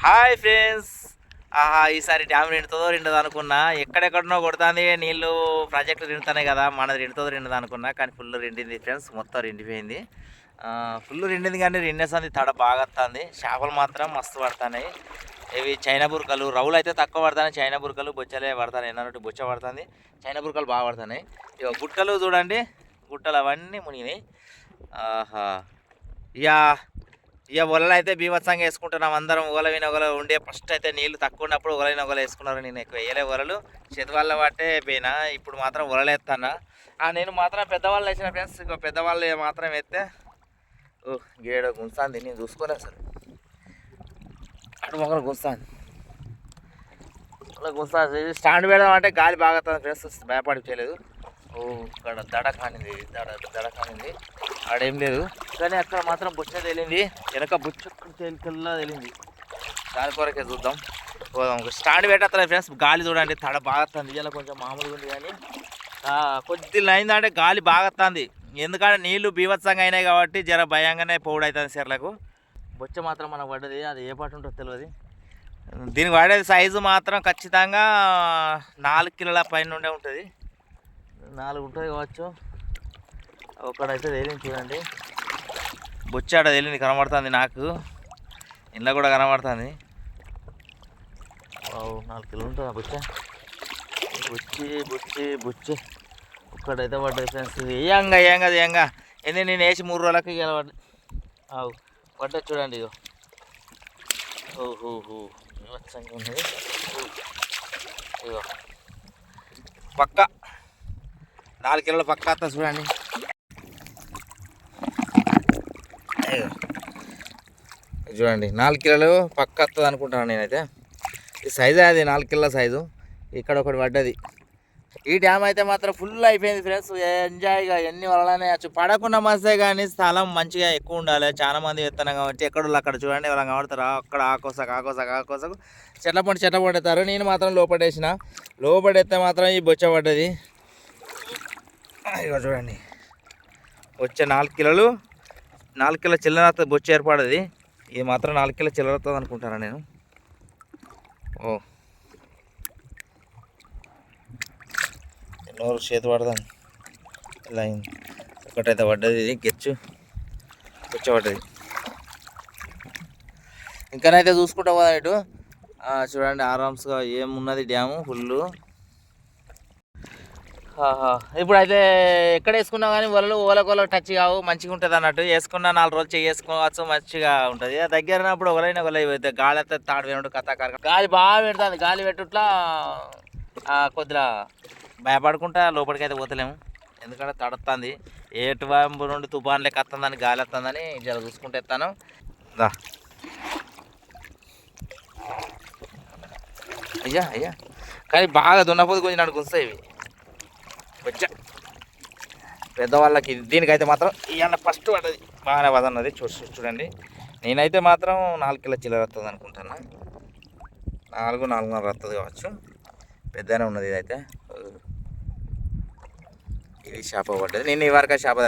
Hi friends. ఆహా ఈసారి dam నిండుతుందో నిండదు అనుకున్నా. ఎక్కడెక్కడనో కొడుతుంది. నీళ్ళు ప్రాజెక్టులు నిండుతున్నాయి కదా మనది నిండుతుందో నిండదు అనుకున్నా. కానీ ఫుల్ నిండింది ఫ్రెండ్స్. మొత్తం నిండిపోయింది ఫుల్ నిండింది కానీ నిండేసింది తడ బాగా వస్తుంది చేపలు మాత్రం మస్తు పడుతున్నాయి. ఇవి చైనా బురకలు. రౌలు అయితే తక్కువ పడతాయి చైనా బురకలు బొచ్చలే పడతాయి ఎన్నట్టు బొచ్చ పడుతుంది. చైనా బురకలు బాగా పడుతున్నాయి. ఇక గుట్టలు చూడండి. గుట్టలు అవన్నీ మునిగినాయి. ఆహా. యా ఇక ఒలలు అయితే బీభత్సంగా వేసుకుంటున్నాం. అందరం ఒలవిన ఒల ఉండే ఫస్ట్ అయితే నీళ్ళు తక్కువ ఉన్నప్పుడు ఒగలైన ఒల వేసుకున్నారు. నేను ఎక్కువ వేయలే ఒలలు చేతివాళ్ళ వాటే పోయినా. ఇప్పుడు మాత్రం ఒలలేస్తానా నేను మాత్రం పెద్దవాళ్ళు వేసిన ఫ్రెండ్స్ ఇంకో పెద్దవాళ్ళు మాత్రం ఎత్తే ఓ గేడ గుంస్తాంది నేను చూసుకోలే అసలు. అటు మొక్కలు గుంస్తాను అలా గుంస్తాను స్టాండ్ పెడదాం అంటే గాలి బాగా వస్తుంది ఫ్రెండ్స్. భయపడిపోయలేదు ఓ ఇక్కడ దడ కానింది. దడ దడ కానింది. ఆడేం లేదు. కానీ అక్కడ మాత్రం బుచ్చ తేలింది. వెనక బుచ్చ తేలికల్లా తేలింది. దాని కొరకే చూద్దాం. పోదాం. స్టాండ్ పెట్టేస్తా ఫ్రెండ్స్? గాలి చూడండి. తడ బాగా వస్తుంది ఇలా కొంచెం మామూలుగా ఉంది కానీ. కొద్దిగా కొద్ది అయిందంటే గాలి బాగా వస్తుంది ఎందుకంటే నీళ్ళు బీభత్సంగా అయినాయి కాబట్టి జర భయంగానే పౌడు అవుతుంది సెర్లకు. బొచ్చ మాత్రం మనకు పడ్డది. అది ఏ పాటు ఉంటుందో తెలియదు దీనికి పడేది సైజు మాత్రం ఖచ్చితంగా నాలుగు కిలోల పైన ఉండే ఉంటుంది. నాలుగు ఉంటుంది కావచ్చు. ఒకడైతే తేలింది చూడండి. బొచ్చాడ తెలియని కనబడుతుంది నాకు. ఇంట్లో కూడా కనబడుతుంది. నాలుగు కిలో ఉంటుంది ఆ బొచ్చి? బొచ్చి బుచ్చి బుచ్చి. ఒక్కడైతే పడ్డది ఫ్రెండ్స్. ఏంగా ఏంగా ఏంగా ఏంది నేను వేసి మూడు రోజులకి ఇలా పడ్డ అవు పడ్డది చూడండి ఇగో. ఓహో వివత్సంగా ఉన్నది. ఇగో. పక్క. నాలుగు కిలోల పక్క అత్త చూడండి అయ్యో. ఇది చూడండి నాలుగు కిలోలు పక్క వస్తుంది అనుకుంటాను నేనైతే. ఈ సైజే అది నాలుగు కిలోల సైజు ఇక్కడ ఒకటి పడ్డది. ఈ డ్యామ్ అయితే మాత్రం ఫుల్ అయిపోయింది ఫ్రెండ్స్ ఎంజాయ్గా ఎన్ని వలనే పడకుండా మస్తే కానీ స్థలం మంచిగా ఎక్కువ ఉండాలి. చాలా మంది ఎత్తున్నాం కాబట్టి ఎక్కడ అక్కడ చూడండి ఎవరైనా కనబడతారు. అక్కడ ఆకోసకు ఆకోసకు ఆకోసకు చెట్ల పండు చెట్ల పడతారు నేను మాత్రం లోపడేసిన లోపడేస్తే మాత్రం ఈ బొచ్చ పడ్డది. ఇక చూడండి. వచ్చే నాలుగు కిలోలు నాలుగు కిలో చిల్లర బొచ్చ ఏర్పడది ఇది మాత్రం నాలుగు కిలో చిల్లర వస్తుంది అనుకుంటాను నేను? ఓ. ఎన్నో చేతి పడదాను. ఇలా అయింది. ఒకటైతే పడ్డది ఇది గెచ్చు. కూర్చోబడ్డది ఇంకానైతే చూసుకుంటా పోదా ఇటు. చూడండి ఆరామ్స్గా ఏమున్నది డ్యాము ఫుల్ ఇప్పుడు అయితే ఎక్కడ వేసుకున్నా కానీ వలలు ఓలకొల టచ్ కావు మంచిగా ఉంటుంది అన్నట్టు. వేసుకున్న నాలుగు రోజులు చేయి వేసుకోవచ్చు మంచిగా ఉంటుంది. దగ్గరనప్పుడు ఒకరైనా ఒకరు అయితే గాలి అయితే తాడు వినడు కథ గాలి బాగా పెడుతుంది. గాలి పెట్టుట్లా కొద్దిగా భయపడుకుంటా లోపలికి అయితే పోతలేము. ఎందుకంటే తడుతుంది ఏటు వైపు నుండి తుఫాన్ లెక్క వస్తుందని గాలి వస్తుందని జర చూసుకుంటే ఎత్తాను దా. అయ్యా అయ్యా. కానీ బాగా దున్నపోతే కొంచెం నన్ను వస్తాయి ఇవి. వచ్చా. పెద్దవాళ్ళకి దీనికైతే మాత్రం ఇవాళ ఫస్ట్ పడ్డది బాగానే పదన్నది చూ చూడండి. నేనైతే మాత్రం నాలుగు కిలో చిల్లర వస్తుంది అనుకుంటున్నా. నాలుగు నాలుగున్నర వస్తుంది కావచ్చు. పెద్దనే ఉన్నది ఇదైతే. ఇది చేప పడ్డది నేను ఈ వరకు చేప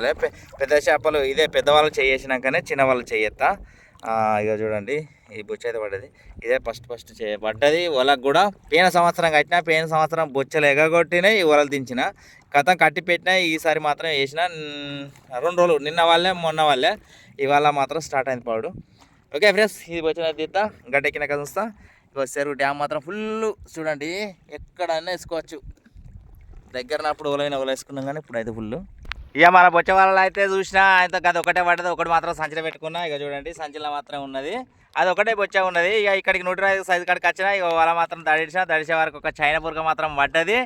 పెద్ద చేపలు ఇదే పెద్దవాళ్ళు చేసినాకనే చిన్నవాళ్ళు చేయొత్తా. ఇక చూడండి ఈ బొచ్చ అయితే పడ్డది. ఇదే ఫస్ట్ ఫస్ట్ చేయబడ్డది వలకు కూడా పోయిన సంవత్సరం కట్టిన పోయిన సంవత్సరం బొచ్చలు ఎగగొట్టినాయి ఈ వలలు దించిన. కథం కట్టి పెట్టినా ఈసారి మాత్రం వేసిన రెండు రోజులు నిన్న వాళ్ళే మొన్న వాళ్ళే. ఇవాళ మాత్రం స్టార్ట్ అయింది పాడు ఓకే ఫ్రెండ్స్ ఇది వచ్చిన తీస్తా గడ్డెక్కినాక చూస్తా. ఇక చెరువు డ్యామ్ మాత్రం ఫుల్ చూడండి ఎక్కడన్నా వేసుకోవచ్చు. దగ్గర అప్పుడు ఓలైన ఓల వేసుకున్నాం కానీ ఇప్పుడు అయితే ఫుల్ ఇక మన బొచ్చ వాళ్ళలో అయితే చూసినా ఆయన అది ఒకటే పడ్డది ఒకటి మాత్రం సంచిలో పెట్టుకున్నా. ఇక చూడండి సంచిలో మాత్రం ఉన్నది. అది ఒకటే బొచ్చ ఉన్నది. ఇక ఇక్కడికి నూట ఐదు సైజు కాడికి వచ్చినా ఇక వాళ్ళ మాత్రం దడిచిన దడిచే వరకు ఒక చైనా బుర్క మాత్రం పడ్డది.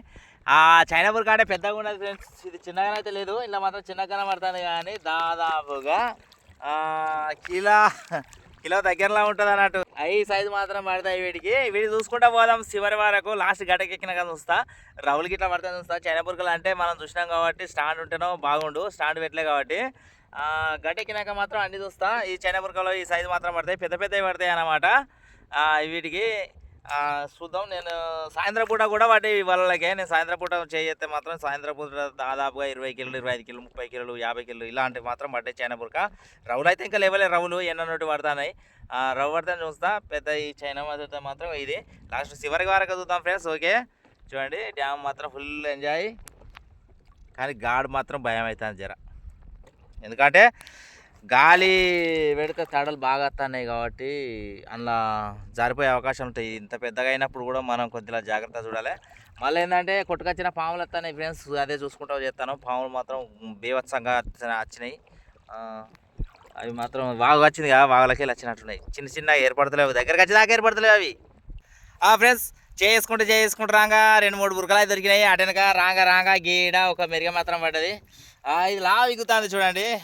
ఆ చైనా బుర్క అంటే పెద్దగా ఉన్నది ఫ్రెండ్స్. ఇది చిన్నగా అయితే లేదు. ఇలా మాత్రం చిన్నగానే పడుతుంది కానీ దాదాపుగా ఇలా కిలో దగ్గరలో ఉంటుంది అన్నట్టు. అవి సైజు మాత్రం పడతాయి వీటికి వీటి చూసుకుంటా పోదాం. చివరి వరకు లాస్ట్ గడకెక్కినాక చూస్తా. రౌలు గిట్లా పడతా చూస్తా. చైనా అంటే మనం చూసినాం కాబట్టి స్టాండ్ ఉంటేనో బాగుండు. స్టాండ్ పెట్టలే కాబట్టి. ఆ, ఎక్కినాక మాత్రం అన్ని చూస్తా. ఈ చైనపురుకలో ఈ సైజు మాత్రం పడతాయి. పెద్ద పెద్దవి పడతాయి అన్నమాట. వీటికి చూద్దాం. నేను సాయంత్రం పూట కూడా వాటి వాళ్ళకే నేను సాయంత్రం పూట చేస్తే మాత్రం సాయంత్రం పూట దాదాపుగా ఇరవై కిలోలు ఇరవై ఐదు కిలోలు ముప్పై కిలోలు యాభై కిలోలు ఇలాంటివి మాత్రం పట్టే చైనా పురక రవులు అయితే ఇంకా లేవలే రవులు ఎన్నోటి పడుతున్నాయి రవ్వు రవ్వ పడితే చూస్తా. పెద్ద ఈ చైనా మాత్రం మాత్రం ఇది. లాస్ట్ చివరికి వరకు చూద్దాం ఫ్రెండ్స్ ఓకే? చూడండి డ్యామ్ మాత్రం ఫుల్ ఎంజాయ్. కానీ గాడు మాత్రం భయం అవుతుంది జర. ఎందుకంటే గాలి పెడితే తడలు బాగా వస్తున్నాయి కాబట్టి అందులో జారిపోయే అవకాశం ఉంటాయి. ఇంత పెద్దగా అయినప్పుడు కూడా మనం కొద్దిగా జాగ్రత్త చూడాలి. మళ్ళీ ఏంటంటే కొట్టుకొచ్చిన పాములు వస్తున్నాయి ఫ్రెండ్స్ అదే చూసుకుంటూ చేస్తాను. పాములు మాత్రం బీభత్సంగా వచ్చినాయి. అవి మాత్రం వాగు వచ్చింది కదా వాగులకి వచ్చినట్టున్నాయి చిన్న చిన్న ఏర్పడతలేవు. దగ్గరకు వచ్చి దాకా ఏర్పడతలేవు అవి. ఆ ఫ్రెండ్స్ చేసుకుంటే చేసుకుంటూ రాగా రెండు మూడు బురకలు దొరికినాయి. అటెనక రాగా రాగా గీడ ఒక మెరుగ మాత్రం పడ్డది. ఇది లా విగుతుంది చూడండి.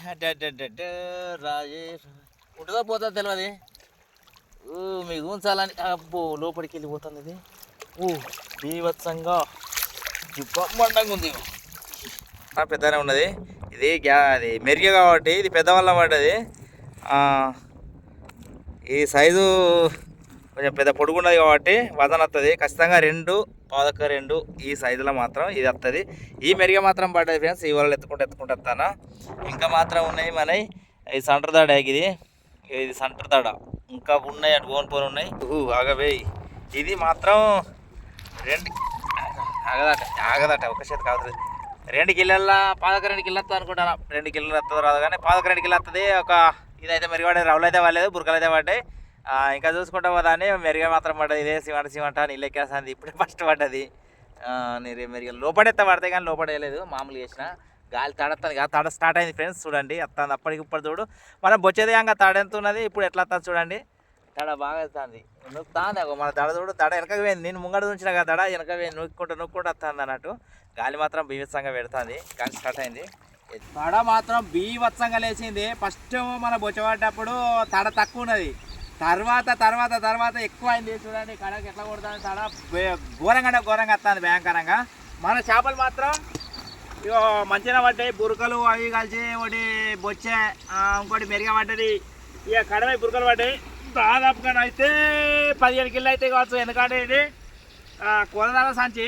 ఉంటుందో పోతుందో తెలియదు ఓ మీకు ఉంచాలని అబ్బో లోపలికి వెళ్ళిపోతుంది ఇది. ఓ బీభత్సంగా మండంగా ఉంది. ఆ, ఉన్నది. ఇది గ్యా అది మెరుగ కాబట్టి ఇది పెద్దవాళ్ళ పడ్డది. ఈ సైజు కొంచెం పెద్ద పొడుగున్నది కాబట్టి వదన వస్తుంది ఖచ్చితంగా రెండు పాదక రెండు ఈ సైజులో మాత్రం ఇది వస్తుంది ఈ మెరుగ మాత్రం పడ్డది ఫ్రెండ్స్ ఈ వాళ్ళు ఎత్తుకుంటూ ఎత్తుకుంటూ వస్తాను. ఇంకా మాత్రం ఉన్నాయి మన ఇది సంటర్ దాడ ఇది? ఇది సంటర్ దాడ. ఇంకా ఉన్నాయి అటు పోను పోను ఉన్నాయి. ఊ, ఆగవే. ఇది మాత్రం రెండు ఆగదట ఆగదట. ఒక చేతి కాదు. రెండు కిలోల పాదక రెండు కిలో వస్తుంది అనుకుంటాను. రెండు కిలోలు వస్తుంది రాదు కానీ పాదక రెండు కిలో వస్తుంది ఒక ఇదైతే మెరుగపడే రవ్వులు అయితే పడలేదు బురకలు అయితే పడ్డాయి. ఇంకా చూసుకుంటా దాన్ని మెరుగ మాత్రం పడ్డది. ఇదే సిమంట సిమంట నీళ్ళెక్కేస్తుంది ఇప్పుడే ఫస్ట్ పడ్డది. నేను మెరుగ లోపడెత్త పడతాయి కానీ లోపడేయలేదు మామూలుగా చేసిన. గాలి తడస్తుంది కదా తడ స్టార్ట్ అయింది ఫ్రెండ్స్ చూడండి. వస్తుంది అప్పటికి ఇప్పుడు చూడు. మనం బొచ్చేది ఇంకా తడ ఎంత ఉన్నది? ఇప్పుడు ఎట్లా వస్తుంది చూడండి. తడ బాగా వస్తుంది నొక్కుతాంది మన దడ చూడు తడ వెనక పోయింది. నేను ముంగడ ఉంచిన కదా తడ వెనక పోయింది. నొక్కుంటూ నొక్కుంటూ వస్తుంది అన్నట్టు. గాలి మాత్రం బీభత్సంగా పెడుతుంది. గాలి స్టార్ట్ అయింది. తడ మాత్రం బీభత్సంగా లేచింది. ఫస్ట్ మన బొచ్చబడ్డప్పుడు తడ తక్కువ ఉన్నది. తర్వాత తర్వాత తర్వాత ఎక్కువ అయింది చూడండి కడకి ఎట్లా కొడుతుంది తడ ఘోరంగా ఘోరంగా వస్తుంది భయంకరంగా. మన చేపలు మాత్రం ఇగో మంచిగా పడ్డాయి. బురకలు అవి కలిసి ఒకటి బొచ్చే ఇంకోటి మెరుగా పడ్డది ఇక కడవై బురకలు పడ్డాయి. దాదాపుగా అయితే పదిహేను కిలో అయితే కావచ్చు. ఎందుకంటే ఇది కూరదాల సంచి.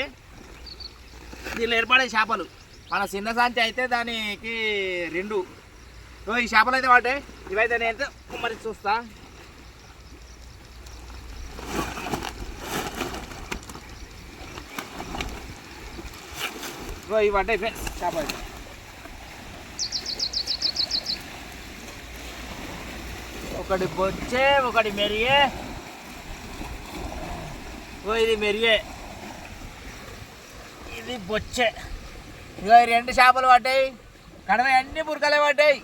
దీనిలో ఏర్పడే చేపలు. మన చిన్న సంచి అయితే దానికి రెండు. ఈ చేపలు అయితే పడ్డాయి. ఇవైతే నేను మరి చూస్తా. ఇగో ఇవి అంటే ఫ్రెండ్స్ చేపలు ఒకటి బొచ్చే ఒకటి మెరిగే. ఓ ఇది మెరిగే. ఇది బొచ్చే. ఇగో ఈ రెండు చేపలు పడ్డాయి. కడవ అన్ని బురకలే పడ్డాయి.